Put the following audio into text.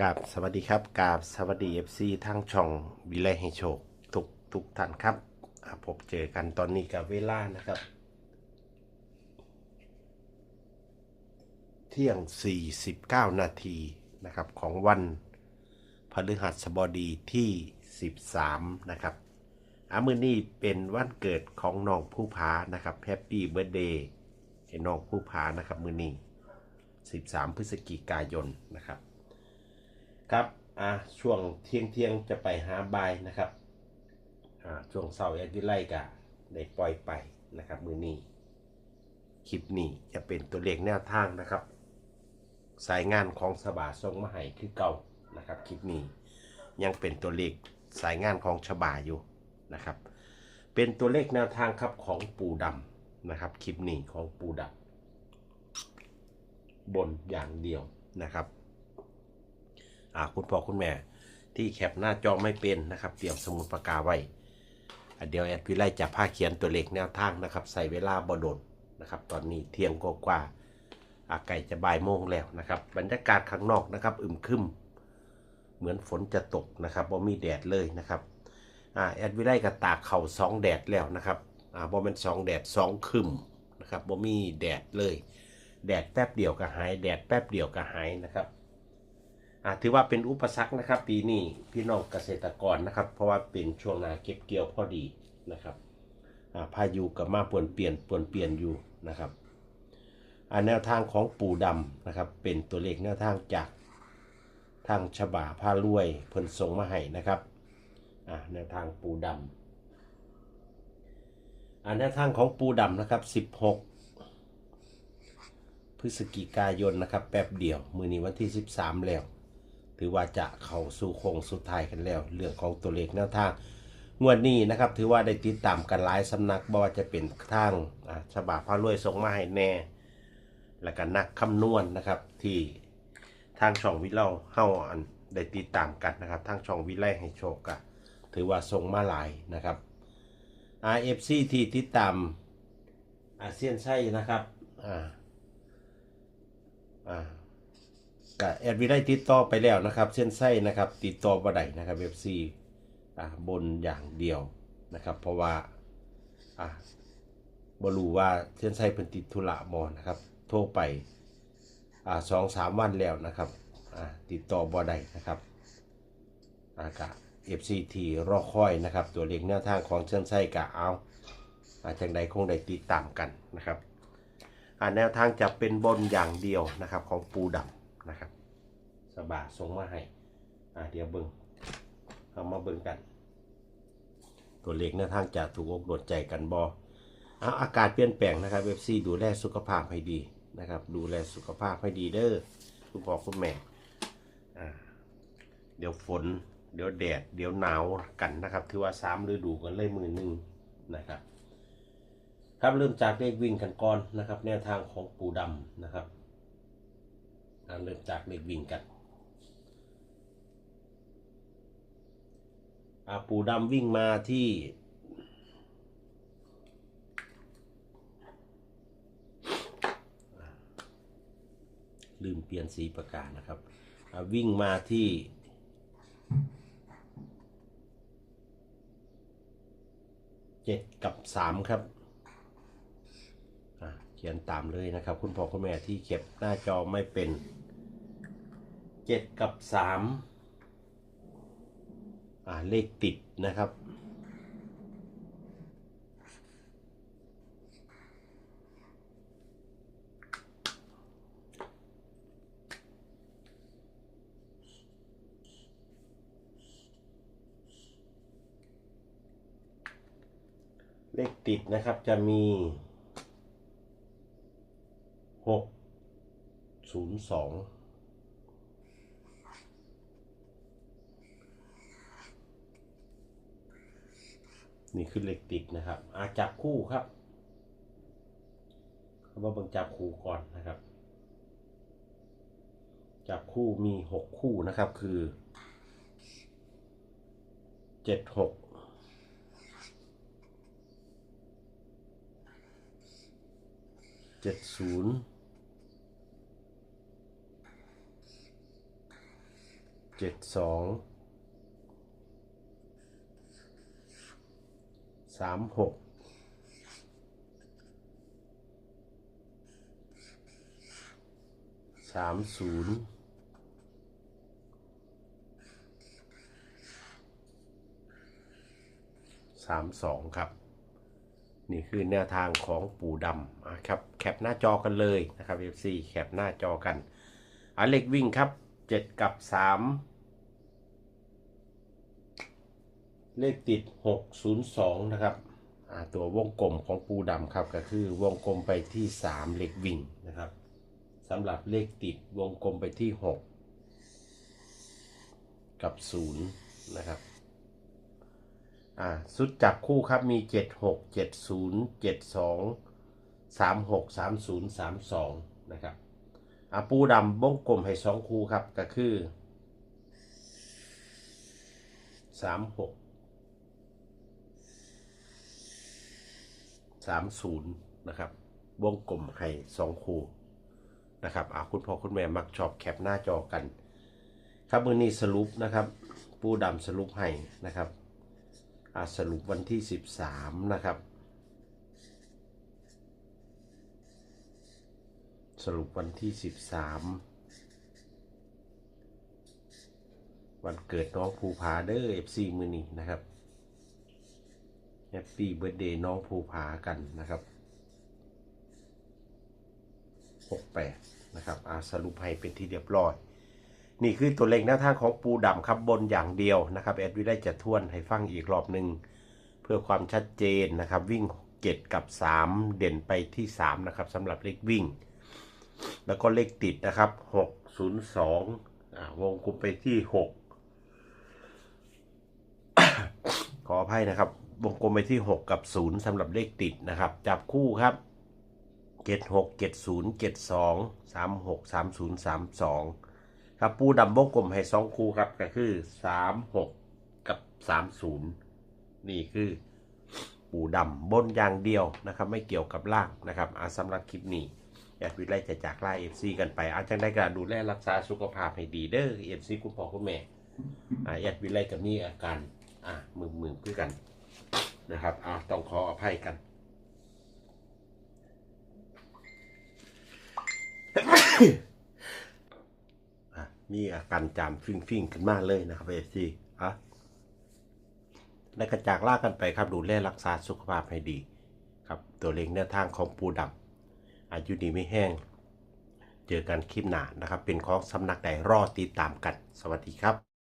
กราบสวัสดีครับกราบสวัสดีเอฟซีทั้งช่องวิไลให้โชคทุกทุกท่านครับพบเจอกันตอนนี้กับเวลานะครับ เที่ยง 49 นาทีนะครับของวันพฤหัสบดีที่ 13 นะครับอามือนี้เป็นวันเกิดของน้องผู้พานะครับแฮปปี้เบิร์ดเดย์น้องผู้พานะครับมือนี้13 พฤศจิกายนนะครับ ครับอ่าช่วงเที่ยงเที่ยงจะไปหาบายนะครับอ่าช่วงเสาร์อดวิตย์ไล่กะได้ปล่อยไปนะครับ มือนี้คลิปนี้จะเป็นตัวเลขแนวทางนะครับ สายงานของสบาทรงมหายคือเก่านะครับคลิปนี้ยังเป็นตัวเลขสายงานของฉบาอยู่นะครับ เป็นตัวเลขแนวทางครับของปูดำนะครับคลิปนี้ของปูดำบนอย่างเดียวนะครับ อ่าคุณพ่อคุณแม่ ที่แคปหน้าจอไม่เป็นนะครับ เตรียมสมุดปากกาไว้อะเดี๋ยวแอดวิไลจะพาเขียนตัวเลขแนวทางนะครับ ใส่เวลาบดนนะครับ ตอนนี้เที่ยงกว่าๆอาไก่จะบ่ายโมงแล้วนะครับ บรรยากาศข้างนอกนะครับ อึมครึมเหมือนฝนจะตกนะครับว่มีแดดเลยนะครับอ่าแอดวิไลก็ตากเข่าสองแดดแล้วนะครับอ่าบ่เป็นสองแดดสองครึมนะครับบ่มีแดดเลย แดดแป๊บเดียวก็หาย แดดแป๊บเดียวก็หายนะครับ ถือว่าเป็นอุปสรรคนะครับ ปีนี้พี่น้องเกษตรกรนะครับ เพราะว่าเป็นช่วงนาเก็บเกี่ยวพอดีนะครับพายุกับมาปวนเปลี่ยนปวนเปลี่ยนอยู่นะครับอ่าแนวทางของปู่ดำนะครับ เป็นตัวเลขแนวทางจากทางฉบาผ้ารวยเพิ่นส่งมาให้นะครับแนวทางปู่ดำอ่าแนวทางของปู่ดำนะครับ 16 พฤศจิกายนนะครับ แป๊บเดียว มือนี้วันที่ 13 แล้ว ถือว่าจะเข้าสู่โค้งสุดท้ายกันแล้ว เรื่องของตัวเลขแนวทางงวดนี้นะครับถือว่าได้ติดตามกันหลายสำนักบ่ว่าจะเป็นทางอ่าฉบพระรวยส่งมาให้แน่ แล้วก็นักคำนวณนะครับที่ทางช่องวิเล่าเฮาอันได้ติดตามกันนะครับทางช่องวิไลให้โชคก็ถือว่าส่งมาหลายนะครับ RFC ที่ติดตามอาเซียนไส้นะครับอ่า อ่า ก็แอดวิได้ติดต่อไปแล้วนะครับ เส้นไส้นะครับ ติดต่อบ่ได้นะครับเว็บซีอ่าบนอย่างเดียวนะครับ เพราะว่าอ่าบรูว่าเส้นไส้เป็นติดธุระบ่นะครับ โทรไปอ่าสองสามวันแล้วนะครับอ่าติดต่อบ่ได้นะครับอากะ FCT รอคอยนะครับ ตัวเลขแนวทางของเส้นไส้กะเอาอาจังใดคงได้ติดตามกันนะครับอ่าแนวทางจะเป็นบนอย่างเดียวนะครับของปูดำนะครับ สบาส่งมาให้อ่าเดี๋ยวเบิงเอามาเบิงกัน ตัวเลขแนวทางจะถูกอกโดดใจกันบอเอาอากาศเปลี่ยนแปลงนะครับเว็บซีดูแลสุขภาพให้ดีนะครับ ดูแลสุขภาพให้ดีเด้อคุณพ่อคุณแม่อ่าเดี๋ยวฝน เดี๋ยวแดด เดี๋ยวหนาวกันนะครับ ถือว่าสามฤดูกันเลยมือหนึ่งนะครับ ครับเริ่มจากเลขวิ่งกันก่อนนะครับ แนวทางของปูดำนะครับเริ่มจากเลขวิ่งกันอ่า ปูดำวิ่งมาที่ลืมเปลี่ยนสีประกาศนะครับอาวิ่งมาที่ เจ็ดกับสามครับ เขียนตามเลยนะครับ คุณพ่อคุณแม่ที่เก็บหน้าจอไม่เป็นเจ็ดกับสาม อ่าเลขติดนะครับ เลขติดนะครับจะมีหกศูนย์สอง นี่คือเลขติดนะครับอาจับคู่ครับคำว่าบิ่งจับคู่ก่อนนะครับ จับคู่มีหกคู่นะครับคือเจ็ดหกเจ็ดศูนย์เจ็ดสอง สามหกสามศูนย์สามสองครับ นี่คือแนวทางของปู่ดำอะครับแคปหน้าจอกันเลยนะครับ FC แคปหน้าจอกันอะเลขวิ่งครับ 7 กับ 3 เลขติด 602 นะครับตัววงกลมของปูดำครับก็คือวงกลมไปที่ 3 เลขวิ่งนะครับสำหรับเลขติดวงกลมไปที่ 6 กับ 0 นะครับสุดจับคู่ครับมี 76 70 72 36 30 32 นะครับปูดำวงกลมให้ 2 คู่ครับก็คือ 36 สามศูนย์นะครับ วงกลมให้สองคู่นะครับอาคุณพ่อคุณแม่มักชอบแคปหน้าจอกัน ครับมือนี้สรุปนะครับ ปูดำสรุปให้นะครับอาสรุปวันที่ 13 นะครับ สรุปวันที่ 13 วันเกิดน้องภูผาเด้อ FC มือนี้นะครับ แฮปปี้เบิร์ดเดย์น้องภูผากันนะครับ 68 นะครับอาสรุปให้เป็นที่เรียบร้อย นี่คือตัวเลขแนวทางของปูดำครับบนอย่างเดียวนะครับแอดวิได้จะทวนให้ฟังอีกรอบหนึ่งเพื่อความชัดเจนนะครับ วิ่ง 7 กับ 3 เด่นไปที่ 3 นะครับสำหรับเลขวิ่ง แล้วก็เลขติดนะครับ 602วงกลมไปที่ 6 ขออภัยนะครับ วงกลมไปที่ 6 กับ 0สำหรับเลขติดนะครับ จับคู่ครับ 76 70 72 36 30 32 ครับปูดำวงกลมให้สองคู่ครับ ก็คือสามหกกับสามศูนย์นี่คือปูดำบนอย่างเดียวนะครับ ไม่เกี่ยวกับล่างนะครับอาสำหรับคลิปนี้แอดวิไลจะจากล่าเอฟซีกันไป อาจจะได้การดูแลรักษาสุขภาพให้ดีเด้อเอฟซีคุณพ่อคุณแม่อ่าแอดวิไลกับนี่อาการอ่ามือมือคือกัน นะครับอ่าต้องขออภัยกันอะมีอาการจามฟิ่งฟิ่งๆขึ้นมาเลยนะครับเอฟซีอะและกระจากลากันไปครับดูแลรักษาสุขภาพให้ดี ครับตัวเลงแนวทางของปูดำอายุดีไม่แห้ง เจอกันคลิปหน้านะครับ เป็นของสำนักใดรอติดตามกัน สวัสดีครับ